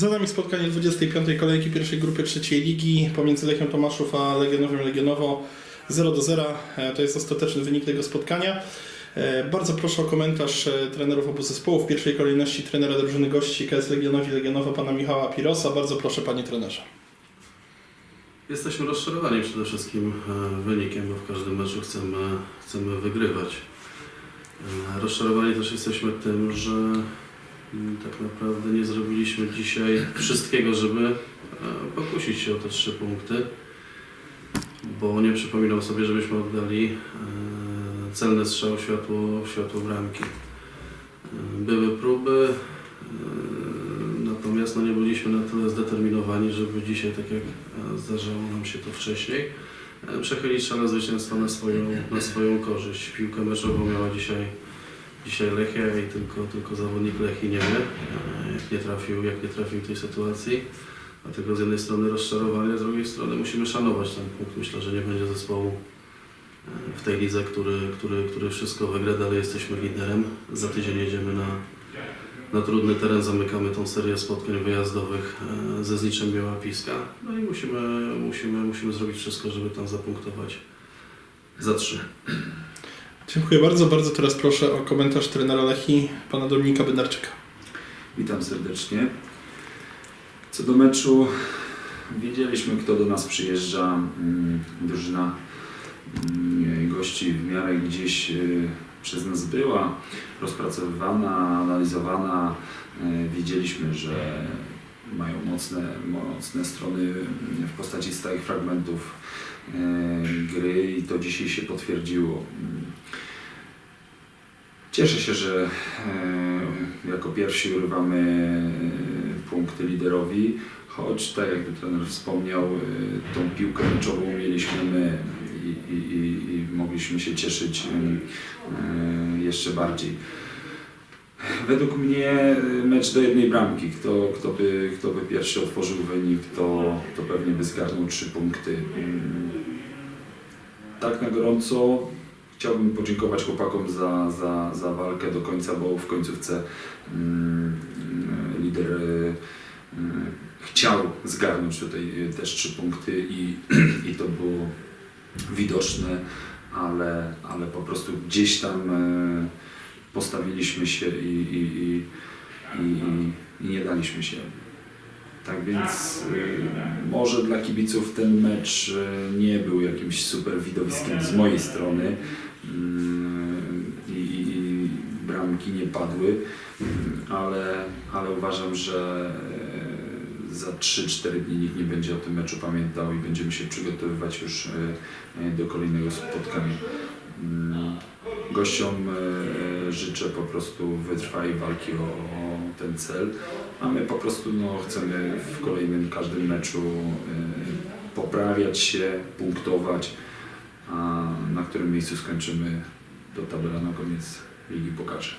Za nami spotkanie 25. kolejki pierwszej grupy trzeciej ligi pomiędzy Lechią Tomaszów a Legionowym Legionowo 0 do 0. E, To jest ostateczny wynik tego spotkania. E, Bardzo proszę o komentarz e, trenerów obu zespołów. W pierwszej kolejności trenera drużyny gości KS Legionowi Legionowa pana Michała Pirosa. Bardzo proszę panie trenerze. Jesteśmy rozczarowani przede wszystkim wynikiem, bo w każdym meczu chcemy, chcemy wygrywać. Rozczarowani też jesteśmy tym, że tak naprawdę nie zrobiliśmy dzisiaj wszystkiego, żeby e, pokusić się o te trzy punkty, bo nie przypominam sobie, żebyśmy oddali e, celny strzał światło, światło bramki. E, Były próby, natomiast no nie byliśmy na tyle zdeterminowani, żeby dzisiaj, tak jak zdarzało nam się to wcześniej, przechylić szale zwycięstwa na swoją, na swoją korzyść. Piłkę meczową miała dzisiaj, dzisiaj Lechia i tylko, tylko zawodnik Lechi nie wie, e, jak nie trafił, jak nie trafił tej sytuacji. Dlatego z jednej strony rozczarowanie, z drugiej strony musimy szanować ten punkt. Myślę, że nie będzie zespołu e, w tej lidze, który, który, który wszystko wygra. Dalej jesteśmy liderem. Za tydzień jedziemy na, na trudny teren, zamykamy tą serię spotkań wyjazdowych e, ze Zniczem Białapiska. No i musimy, musimy, musimy zrobić wszystko, żeby tam zapunktować za trzy. Dziękuję bardzo. Bardzo teraz proszę o komentarz trenera Lechi pana Dominika Bednarczyka. Witam serdecznie. Co do meczu, wiedzieliśmy kto do nas przyjeżdża. Mm, Drużyna mm, gości w miarę gdzieś y, przez nas była rozpracowywana, analizowana. Y, Wiedzieliśmy, że mają mocne, mocne strony w postaci stałych fragmentów y, gry i to dzisiaj się potwierdziło. Cieszę się, że e, jako pierwsi urywamy e, punkty liderowi, choć tak jakby trener wspomniał, e, tą piłkę meczową mieliśmy my i, i, i, mogliśmy się cieszyć jeszcze bardziej. Według mnie mecz do jednej bramki. Kto, kto, by, kto by pierwszy otworzył wynik, to, to pewnie by zgarnął trzy punkty. Mm, Tak na gorąco Chciałbym podziękować chłopakom za, za, za walkę do końca, bo w końcówce mm, lider y, chciał zgarnąć tutaj też trzy punkty i, i to było widoczne, ale, ale po prostu gdzieś tam y, postawiliśmy się i, i, i, i, i nie daliśmy się. Tak więc y, może dla kibiców ten mecz y, nie był jakimś super widowiskiem z mojej strony mm, i, i, i bramki nie padły, mm, ale, ale uważam, że y, za 3-4 dni nikt nie będzie o tym meczu pamiętał i będziemy się przygotowywać już do kolejnego spotkania. Mm, Gościom życzę po prostu wytrwałej walki o, o ten cel. A my po prostu no, chcemy w kolejnym, każdym meczu y, poprawiać się, punktować, a na którym miejscu skończymy, to tabela na koniec ligi pokaże.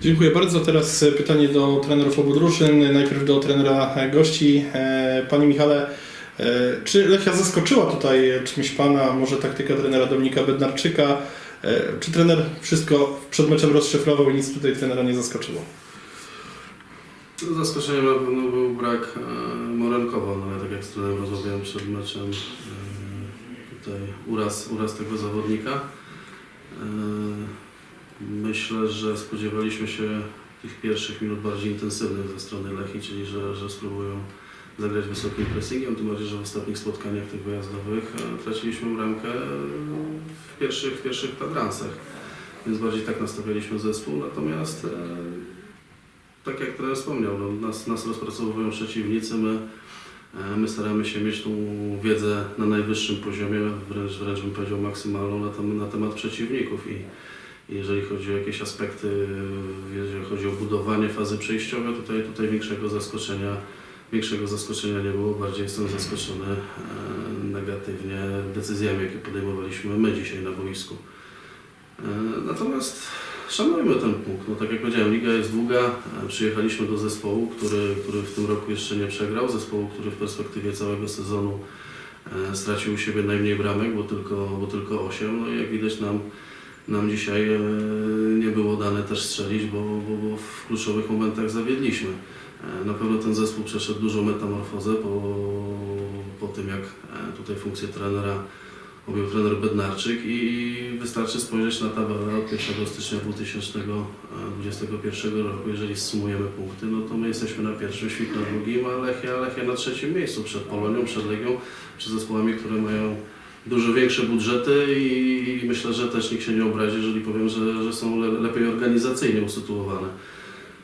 Dziękuję bardzo. Teraz e, pytanie do trenerów obu drużyn. Najpierw do trenera e, gości. E, Panie Michale, czy Lechia zaskoczyła tutaj czymś Pana, może taktyka trenera Dominika Bednarczyka? Czy trener wszystko przed meczem rozszyfrował i nic tutaj trenera nie zaskoczyło? No, Zaskoczeniem na pewno był brak e, Morenkowa, no ale tak jak z trenerem rozmawiałem przed meczem, e, tutaj uraz, uraz tego zawodnika. E, myślę, że spodziewaliśmy się tych pierwszych minut bardziej intensywnych ze strony Lechi, czyli że, że spróbują zagrać wysokim pressingiem, tym bardziej, że w ostatnich spotkaniach tych wyjazdowych e, traciliśmy bramkę w pierwszych, w pierwszych kwadransach, więc bardziej tak nastawialiśmy zespół, natomiast e, tak jak trener wspomniał, no, nas, nas rozpracowują przeciwnicy, my, e, my staramy się mieć tą wiedzę na najwyższym poziomie, wręcz, wręcz bym powiedział maksymalną na, na temat przeciwników i jeżeli chodzi o jakieś aspekty, jeżeli chodzi o budowanie fazy przejściowej, tutaj, tutaj większego zaskoczenia większego zaskoczenia nie było, bardziej jestem zaskoczony e, negatywnie decyzjami, jakie podejmowaliśmy my dzisiaj na boisku. E, natomiast szanujmy ten punkt. No, tak jak powiedziałem, liga jest długa. E, Przyjechaliśmy do zespołu, który, który w tym roku jeszcze nie przegrał. Zespołu, który w perspektywie całego sezonu e, stracił u siebie najmniej bramek, bo tylko, bo tylko 8. No i jak widać nam, nam dzisiaj e, nie było dane też strzelić, bo, bo, bo w kluczowych momentach zawiedliśmy. Na pewno ten zespół przeszedł dużą metamorfozę po, po tym, jak tutaj funkcję trenera objął trener Bednarczyk i wystarczy spojrzeć na tabelę od 1 stycznia 2021 roku. Jeżeli sumujemy punkty, no to my jesteśmy na pierwszym, Świt na drugim, a Lechia, Lechia na trzecim miejscu przed Polonią, przed Legią, przed zespołami, które mają dużo większe budżety i myślę, że też nikt się nie obrazi, jeżeli powiem, że, że są le, lepiej organizacyjnie usytuowane.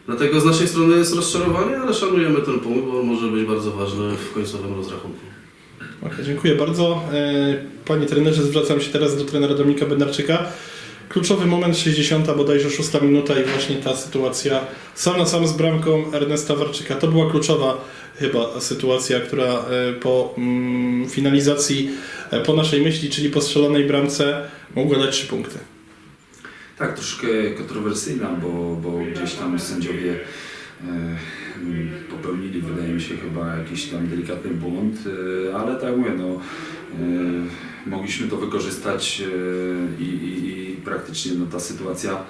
Dlatego z naszej strony jest rozczarowanie, ale szanujemy ten punkt, bo on może być bardzo ważny w końcowym rozrachunku. Okej, dziękuję bardzo. E, Panie trenerze, zwracam się teraz do trenera Dominika Bednarczyka. Kluczowy moment, 60, bodajże 6 minuta i właśnie ta sytuacja sam na sam z bramką Ernesta Warczyka. To była kluczowa chyba sytuacja, która e, po mm, finalizacji, e, po naszej myśli, czyli po strzelonej bramce mogła dać 3 punkty. Tak, troszkę kontrowersyjna, bo, bo gdzieś tam sędziowie popełnili, wydaje mi się, chyba jakiś tam delikatny błąd, e, ale tak mówię, no, e, mogliśmy to wykorzystać e, i, i, i praktycznie no, ta sytuacja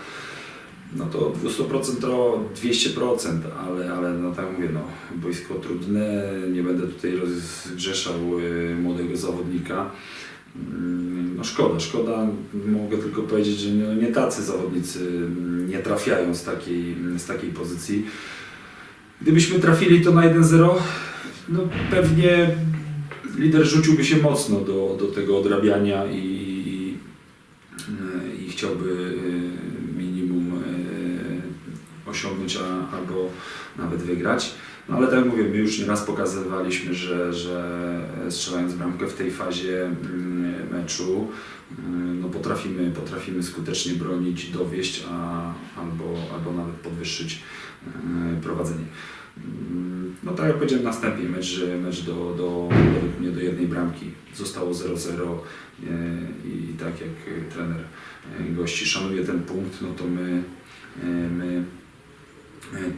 no to 200% to 200%, ale, ale no tak mówię, no, boisko trudne, nie będę tutaj rozgrzeszał e, młodego zawodnika. Mm, No szkoda, szkoda. Mogę tylko powiedzieć, że nie, nie tacy zawodnicy mm, nie trafiają z takiej, z takiej pozycji. Gdybyśmy trafili to na 1-0, no pewnie lider rzuciłby się mocno do, do tego odrabiania i, i, i chciałby y, minimum y, osiągnąć a, albo nawet wygrać. No ale tak jak mówię, my już nieraz pokazywaliśmy, że, że strzelając bramkę w tej fazie mm, meczu mm, no potrafimy, potrafimy skutecznie bronić, dowieść, a, albo, albo nawet podwyższyć mm, prowadzenie. Mm, No tak jak powiedziałem na wstępie, mecz, mecz do, do, według do jednej bramki zostało 0-0 e, i tak jak trener gości szanuje ten punkt, no to my, my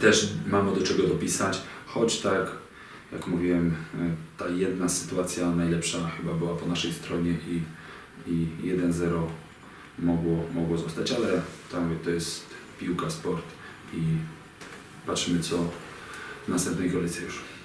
też mamy do czego dopisać, choć tak jak mówiłem, ta jedna sytuacja najlepsza chyba była po naszej stronie i, i 1-0 mogło, mogło zostać, ale tam to jest piłka, sport i patrzymy co w następnej kolejce już.